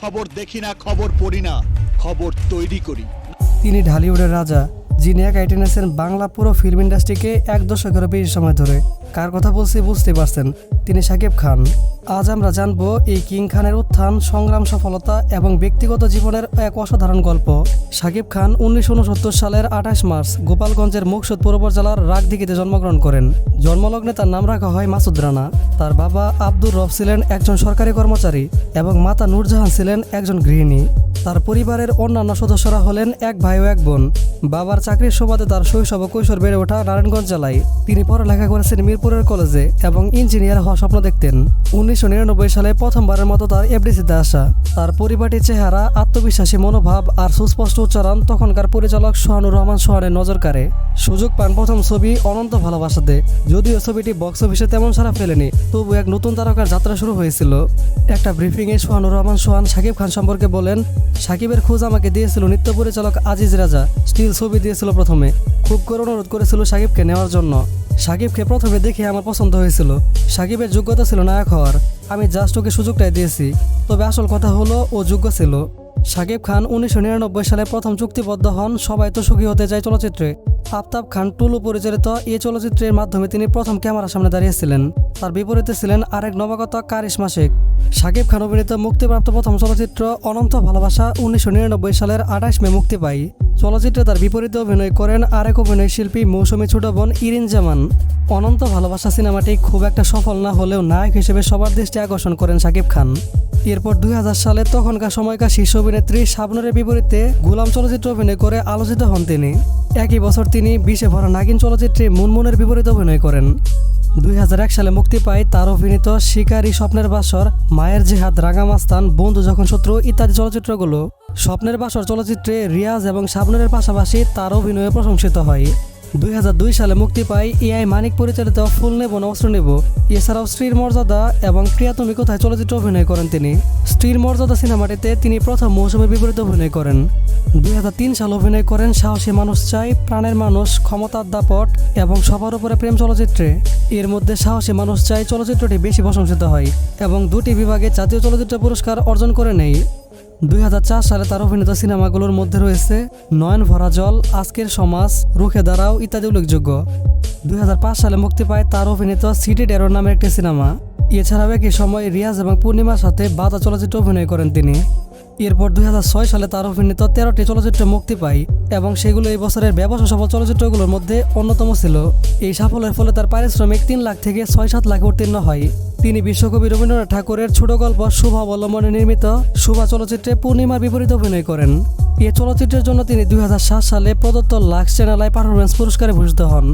খবর দেখি না খবর পড়ি না খবর তৈরি করি। তিনি ঢালিউডের রাজা। যিনি একাই টেনেছেন বাংলা পুরো ফিল্ম ইন্ডাস্ট্রিকে এক দশকেরও বেশি সময় ধরে। কার কথা বলছি বুঝতে পারছেন, তিনি সাকিব খান। আজ আমরা জানব এই কিং খানের উত্থান, সংগ্রাম, সফলতা এবং ব্যক্তিগত জীবনের এক অসাধারণ গল্প। সাকিব খান উনিশশো উনসত্তর সালের আঠাশ মার্চ গোপালগঞ্জের মুকসুদপুর উপজেলার রাগদিঘিতে জন্মগ্রহণ করেন। জন্মলগ্নে তার নাম রাখা হয় মাসুদ রানা। তার বাবা আব্দুর রব ছিলেন একজন সরকারি কর্মচারী এবং মাতা নূরজাহান ছিলেন একজন গৃহিণী। তার পরিবারের অন্যান্য সদস্যরা হলেন এক ভাই ও এক বোন। বাবার চাকরির সুবাদে তার শৈশব কৈশোর বেড়ে ওঠা নারায়ণগঞ্জ জেলায়। তিনি পড়ালেখা করেছেন মিরপুরের কলেজে এবং ইঞ্জিনিয়ার হওয়ার স্বপ্ন দেখতেন। উনিশশো নিরানব্বই সালে প্রথমবারের মতো তার এফডিসিতে আসা। তার পরিবারটির চেহারা, আত্মবিশ্বাসী মনোভাব আর সুস্পষ্ট উচ্চারণ তখনকার পরিচালক সোহানুর রহমান সোহানের নজর কাড়ে। সুযোগ পান প্রথম ছবি অনন্ত ভালোবাসাতে। যদিও ছবিটি বক্স অফিসে তেমন সারা ফেলেনি, তবু এক নতুন তারকার যাত্রা শুরু হয়েছিল। একটা ব্রিফিংয়ে সোহানুর রহমান সোহান সাকিব খান সম্পর্কে বলেন সাকিবের খোঁজ আমাকে দিয়েছিল নৃত্য পরিচালক আজিজ রাজা। স্টিল ছবি দিয়েছিল প্রথমে। খুব করে অনুরোধ করেছিল সাকিবকে নেওয়ার জন্য। সাকিবকে প্রথমে দেখে আমার পছন্দ হয়েছিল। সাকিবের যোগ্যতা ছিল নায়ক হওয়ার। আমি জাস্ট ওকে সুযোগটাই দিয়েছি। তবে আসল কথা হলো, ও যোগ্য ছিল। সাকিব খান উনিশশো নিরানব্বই সালে প্রথম চুক্তিবদ্ধ হন, সবাই তো সুখী হতে চায় চলচ্চিত্রে। আফতাব খান টুলু পরিচালিত এই চলচ্চিত্রের মাধ্যমে তিনি প্রথম ক্যামেরার সামনে দাঁড়িয়েছিলেন তার বিপরীতে ছিলেন আরেক নবাগত কারিশমা শেখ সাকিব খান অভিনীত মুক্তিপ্রাপ্ত প্রথম চলচ্চিত্র অনন্ত ভালোবাসা উনিশশো নিরানব্বই সালের আঠাশ মে মুক্তি পায়। চলচ্চিত্রে তার বিপরীতে অভিনয় করেন আরেক অভিনয় শিল্পী মৌসুমী ছোট বোন ইরিন জামান। অনন্ত ভালোবাসা সিনেমাটি খুব একটা সফল না হলেও নায়ক হিসেবে সবার দৃষ্টি আকর্ষণ করেন সাকিব খান। এরপর দুই হাজার সালে তখনকার সময়কার শীর্ষ অভিনেত্রী শাবনুরের বিপরীতে গোলাম চলচ্চিত্র অভিনয় করে আলোচিত হন তিনি। একই বছর তিনি বিশে ভরা নাগিন চলচ্চিত্রে মুনমুনের বিপরীতে অভিনয় করেন। দুই হাজার এক সালে মুক্তি পায় তার অভিনীত শিকারী স্বপ্নের বাসর, মায়ের জেহাদ রাগামাস্তান বন্ধু যখন শত্রু ইত্যাদি চলচ্চিত্রগুলো। স্বপ্নের বাসর চলচ্চিত্রে রিয়াজ এবং শাবনুরের পাশাপাশি তার অভিনয়ে প্রশংসিত হয়। দুই হাজার দুই সালে মুক্তি পায় এআই মানিক পরিচালিত ফুল নেব না অস্ত্র নেব। এছাড়াও স্ত্রীর মর্যাদা এবং প্রিয়া তুমি কোথায় চলচ্চিত্র অভিনয় করেন তিনি। স্ত্রীর মর্যাদা সিনেমাটিতে তিনি প্রথম মৌসুমের বিপরীতে অভিনয় করেন। দুই হাজার তিন সালে অভিনয় করেন সাহসী মানুষ চাই, প্রাণের মানুষ ক্ষমতার দাপট এবং সবার উপরে প্রেম চলচ্চিত্রে। এর মধ্যে সাহসী মানুষ চাই চলচ্চিত্রটি বেশি প্রশংসিত হয় এবং দুটি বিভাগে জাতীয় চলচ্চিত্র পুরস্কার অর্জন করে নেয়। দুই হাজার চার সালে তার অভিনীত সিনেমাগুলোর মধ্যে রয়েছে নয়ন ভরা জল, আজকের সমাজ, রুখে দাঁড়াও ইত্যাদি উল্লেখযোগ্য। দুই হাজার পাঁচ সালে মুক্তি পায় তার অভিনীত সিটি ডেরোর নামের একটি সিনেমা। এছাড়াও একই সময় রিয়াজ এবং পূর্ণিমার সাথে বাদা চলচ্চিত্র অভিনয় করেন তিনি। এরপর দুই হাজার ছয় সালে তার অভিনীত তেরোটি চলচ্চিত্র মুক্তি পায় এবং সেগুলো এই বছরের ব্যবসা সফল চলচ্চিত্রগুলোর মধ্যে অন্যতম ছিল। এই সাফল্যের ফলে তার পারিশ্রমিক তিন লাখ থেকে ছয় সাত লাখে উত্তীর্ণ হয়। তিনি বিশ্বকবি রবীন্দ্রনাথ ঠাকুরের ছোট গল্প শুভ অবলম্বনে নির্মিত শুভা চলচ্চিত্রে পূর্ণিমার বিপরীতে অভিনয় করেন। এই চলচ্চিত্রের জন্য তিনি দুই হাজার সাত সালে প্রদত্ত লাক্স চ্যানেলাই পারফরমেন্স পুরস্কারে ভূষিত হন।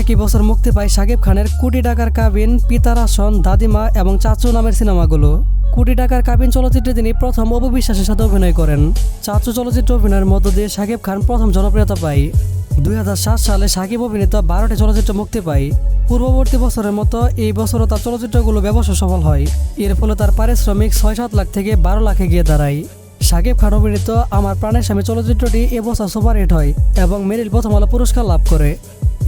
একই বছর মুক্তি পায় শাকিব খানের কোটি টাকার কাবিন, পিতার আসন, দাদিমা এবং চাচু নামের সিনেমাগুলো। কোটি টাকার কাবিন চলচ্চিত্রে তিনি প্রথম অপবিশ্বাসের সাথে অভিনয় করেন। চাচু চলচ্চিত্র অভিনয়ের মধ্য দিয়ে শাকিব খান প্রথম জনপ্রিয়তা পায়। দুই হাজার সাত সালে সাকিব অভিনীত বারোটি চলচ্চিত্র মুক্তি পায়। পূর্ববর্তী বছরের মতো এই বছরও তার চলচ্চিত্রগুলো ব্যবসা সফল হয়। এর ফলে তার পারিশ্রমিক ছয় সাত লাখ থেকে বারো লাখে গিয়ে দাঁড়ায়। সাকিব খান অভিনীত আমার প্রাণের স্বামী চলচ্চিত্রটি এবছর সুপারহিট হয় এবং মেরিল প্রথম আলো পুরস্কার লাভ করে।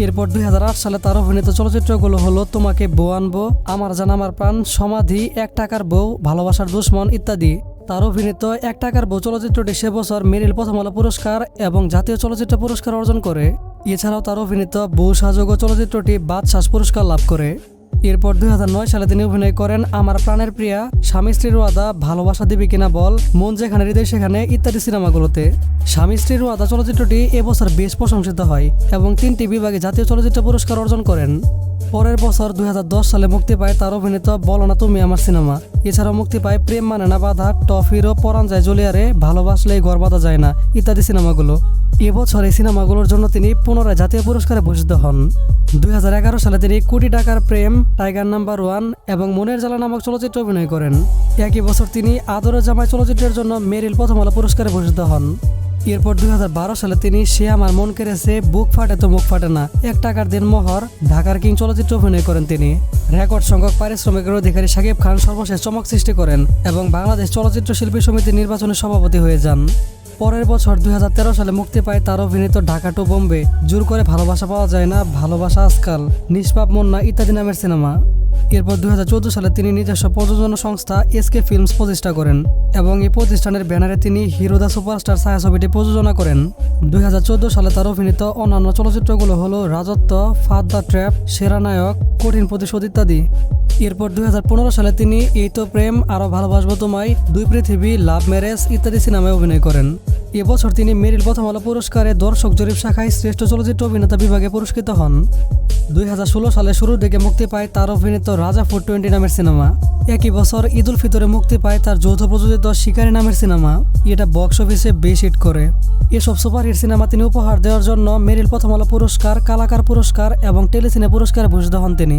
এরপর দুই হাজার আট সালে তার অভিনীত চলচ্চিত্রগুলো হলো তোমাকে বউ আনব, আমার জান আমার প্রাণ, সমাধি, এক টাকার বউ, ভালোবাসার দুশ্মন ইত্যাদি। তার অভিনীত এক টাকার বউ চলচ্চিত্রটি সে বছর মেরিল প্রথম আলো পুরস্কার এবং জাতীয় চলচ্চিত্র পুরস্কার অর্জন করে। এছাড়াও তার অভিনীত বউ সাজগ চলচ্চিত্রটি বাদশাস পুরস্কার লাভ করে। এরপর দুই হাজার নয় সালে তিনি অভিনয় করেন আমার প্রাণের প্রিয়া, স্বামী স্ত্রীর ওয়াদা, ভালোবাসা দেবী কিনা বল, মন যেখানে, হৃদয় সেখানে ইত্যাদি সিনেমাগুলোতে। স্বামী স্ত্রীর ওয়াদা চলচ্চিত্রটি এবছর বেশ প্রশংসিত হয় এবং তিনটি বিভাগে জাতীয় চলচ্চিত্র পুরস্কার অর্জন করেন। পরের বছর দুই হাজার দশ সালে মুক্তি পায় তার অভিনীত বলো না তুমি আমার সিনেমা। এছাড়াও মুক্তি পায় প্রেম মানে না বাধা, টফিরও পরান যায় জলিয়ারে, ভালোবাসলেই ঘর বাঁধা যায় না, ইত্যাদি সিনেমাগুলো। এবছর এই সিনেমাগুলোর জন্য তিনি পুনরায় জাতীয় পুরস্কারে ভূষিত হন। দুই হাজার এগারো সালে তিনি কোটি টাকার প্রেম, টাইগার নাম্বার ওয়ান এবং মনের জ্বালা নামক চলচ্চিত্র অভিনয় করেন। একই বছর তিনি আদরের জামাই চলচ্চিত্রের জন্য মেরিল প্রথম আলো পুরস্কারে ভূষিত হন। এরপর দুই হাজার বারো সালে তিনি সে আমার মন কেড়েছে, বুক ফাটে তো মুখ ফাটে না। এক টাকার দিন মোহর, ঢাকার কিং চলচ্চিত্র অভিনয় করেন তিনি। রেকর্ড সংখ্যক পারিশ্রমিকের অধিকারী সাকিব খান সর্বশেষ চমক সৃষ্টি করেন এবং বাংলাদেশ চলচ্চিত্র শিল্পী সমিতির নির্বাচনে সভাপতি হয়ে যান। পরের বছর দুই হাজার তেরো সালে মুক্তি পায় তার অভিনীত ঢাকা টু বোম্বে। জোর করে ভালোবাসা পাওয়া যায় না, ভালোবাসা আজকাল। নিষ্পাপ মন্না ইত্যাদি নামের সিনেমা। এরপর দুই হাজার চৌদ্দ সালে তিনি নিজস্ব প্রযোজনা সংস্থা এসকে ফিল্মস প্রতিষ্ঠা করেন এবং এই প্রতিষ্ঠানের ব্যানারে তিনি হিরো দ্য সুপারস্টার ছায়াছবিটি প্রযোজনা করেন। দুই হাজার চোদ্দ সালে তার অভিনীত অন্যান্য চলচ্চিত্রগুলো হলো রাজত্ব, ফাদ দ্য ট্র্যাপ, সেরা নায়ক, কঠিন প্রতিশোধ ইত্যাদি। এরপর দুই হাজার পনেরো সালে তিনি এই তো প্রেম আরও ভালোবাসবো তোমায়, দুই পৃথিবী, লাভ ম্যারেজ ইত্যাদি সিনেমায় অভিনয় করেন। এবছর তিনি মেরিল প্রথম আলো পুরস্কারে দর্শক জরিপ শাখায় শ্রেষ্ঠ চলচ্চিত্র অভিনেতা বিভাগে পুরস্কৃত হন। দুই হাজার ষোলো সালে শুরুর দিকে মুক্তি পায় তার অভিনীত রাজা ফোর টোয়েন্টি নামের সিনেমা। একই বছর ঈদ উল ফিতরে মুক্তি পায় তার যৌথ প্রযোজিত শিকারী নামের সিনেমা। এটা বক্স অফিসে বেশ হিট করে। এসব সুপারহিট সিনেমা তিনি উপহার দেওয়ার জন্য মেরিল প্রথম আলো পুরস্কার, কালাকার পুরস্কার এবং টেলিসিনে পুরস্কারে ভূষিত হন তিনি।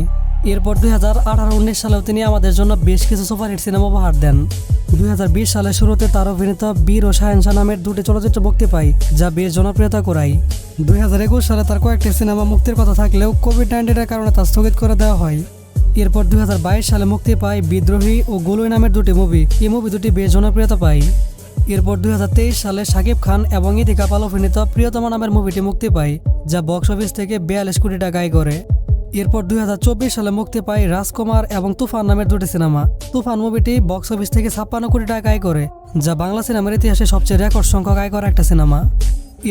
এরপর দুই হাজার আঠারো, উনিশ সালেও তিনি আমাদের জন্য বেশ কিছু সুপারহিট সিনেমা উপহার দেন। দুই সালের শুরুতে তার অভিনীত বীর ও শাহেনশা নামের দুটি চলচ্চিত্র মুক্তি পায়, যা বেশ জনপ্রিয়তা করায় দুই হাজার একুশ সালে তার কয়েকটি সিনেমা মুক্তির কথা থাকলেও কোভিড নাইন্টিনের কারণে তা স্থগিত করে দেওয়া হয়। এরপর দুই হাজার বাইশ সালে মুক্তি পায় বিদ্রোহী ও গোলই নামের দুটি মুভি এই মুভি দুটি বেশ জনপ্রিয়তা পায়। এরপর দুই হাজার তেইশ সালে শাকিব খান এবং ইদিকা পাল অভিনীত প্রিয়তমা নামের মুভিটি মুক্তি পায়, যা বক্স অফিস থেকে বিয়াল্লিশ কোটি টাকা আয় করে। এরপর দুই হাজার চব্বিশ সালে মুক্তি পায় রাজকুমার এবং তুফান নামের দুটি সিনেমা। তুফান মুভিটি বক্স অফিস থেকে ছাপ্পান্ন কোটি টাকা আয় করে, যা বাংলা সিনেমার ইতিহাসে সবচেয়ে রেকর্ড সংখ্যক আয় করা একটা সিনেমা।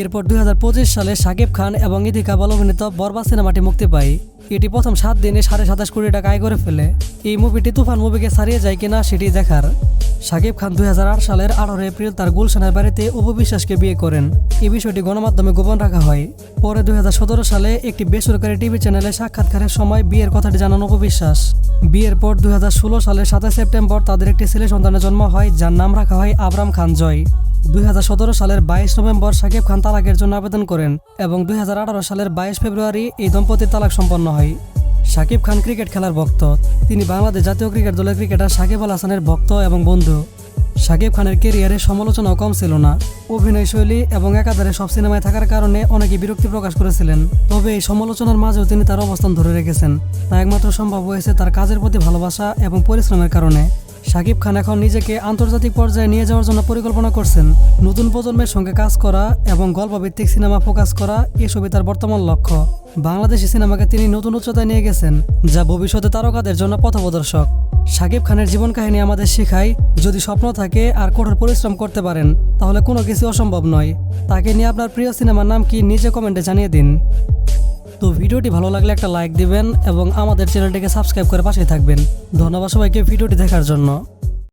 এরপর দুই হাজার পঁচিশ সালে শাকিব খান এবং ইদিকা বাল অভিনীত বরবা সিনেমাটি মুক্তি পায়। এটি প্রথম সাত দিনে সাড়ে সাতাশ কোটি টাকা আয় করে ফেলে। এই মুভিটি তুফান মুভিকে ছাড়িয়ে যায় কিনা সেটি দেখার। শাকিব খান দুই হাজার আট সালের আঠারো এপ্রিল তার গুলশানের বাড়িতে উপবিশ্বাসকে বিয়ে করেন। এই বিষয়টি গণমাধ্যমে গোপন রাখা হয়। পরে দুই হাজার সতেরো সালে একটি বেসরকারি টিভি চ্যানেলে সাক্ষাৎকারের সময় বিয়ের কথাটি জানান উপবিশ্বাস বিয়ের পর দুই হাজার ষোলো সালের সাতাশ সেপ্টেম্বর তাদের একটি ছেলে সন্তানের জন্ম হয়, যার নাম রাখা হয় আবরাম খান জয়। দুই হাজার সতেরো সালের বাইশ নভেম্বর সাকিব খান তালাকের জন্য আবেদন করেন এবং দুই হাজার আঠারো সালের বাইশ ফেব্রুয়ারি এই দম্পতির তালাক সম্পন্ন হয়। সাকিব খান ক্রিকেট খেলার ভক্ত। তিনি বাংলাদেশ জাতীয় ক্রিকেট দলের ক্রিকেটার সাকিব আল হাসানের ভক্ত এবং বন্ধু। সাকিব খানের কেরিয়ারে সমালোচনাও কম ছিল না। অভিনয় শৈলী এবং একাধারে সব সিনেমায় থাকার কারণে অনেকে বিরক্তি প্রকাশ করেছিলেন। তবে এই সমালোচনার মাঝেও তিনি তার অবস্থান ধরে রেখেছেন। তা একমাত্র সম্ভব হয়েছে তার কাজের প্রতি ভালোবাসা এবং পরিশ্রমের কারণে। সাকিব খান এখন নিজেকে আন্তর্জাতিক পর্যায়ে নিয়ে যাওয়ার জন্য পরিকল্পনা করছেন। নতুন প্রজন্মের সঙ্গে কাজ করা এবং গল্পভিত্তিক সিনেমা ফোকাস করা, এসবই তার বর্তমান লক্ষ্য। বাংলাদেশি সিনেমাকে তিনি নতুন উচ্চতায় নিয়ে গেছেন, যা ভবিষ্যতে তারকাদের জন্য পথপ্রদর্শক। সাকিব খানের জীবন কাহিনী আমাদের শেখায়, যদি স্বপ্ন থাকে আর কঠোর পরিশ্রম করতে পারেন, তাহলে কোনো কিছু অসম্ভব নয়। তাকে নিয়ে আপনার প্রিয় সিনেমার নাম কি নিজে কমেন্টে জানিয়ে দিন। তো ভিডিওটি ভালো লাগলে একটা লাইক দিবেন এবং আমাদের চ্যানেলটিকে সাবস্ক্রাইব করে পাশে থাকবেন। ধন্যবাদ সবাইকে ভিডিওটি দেখার জন্য।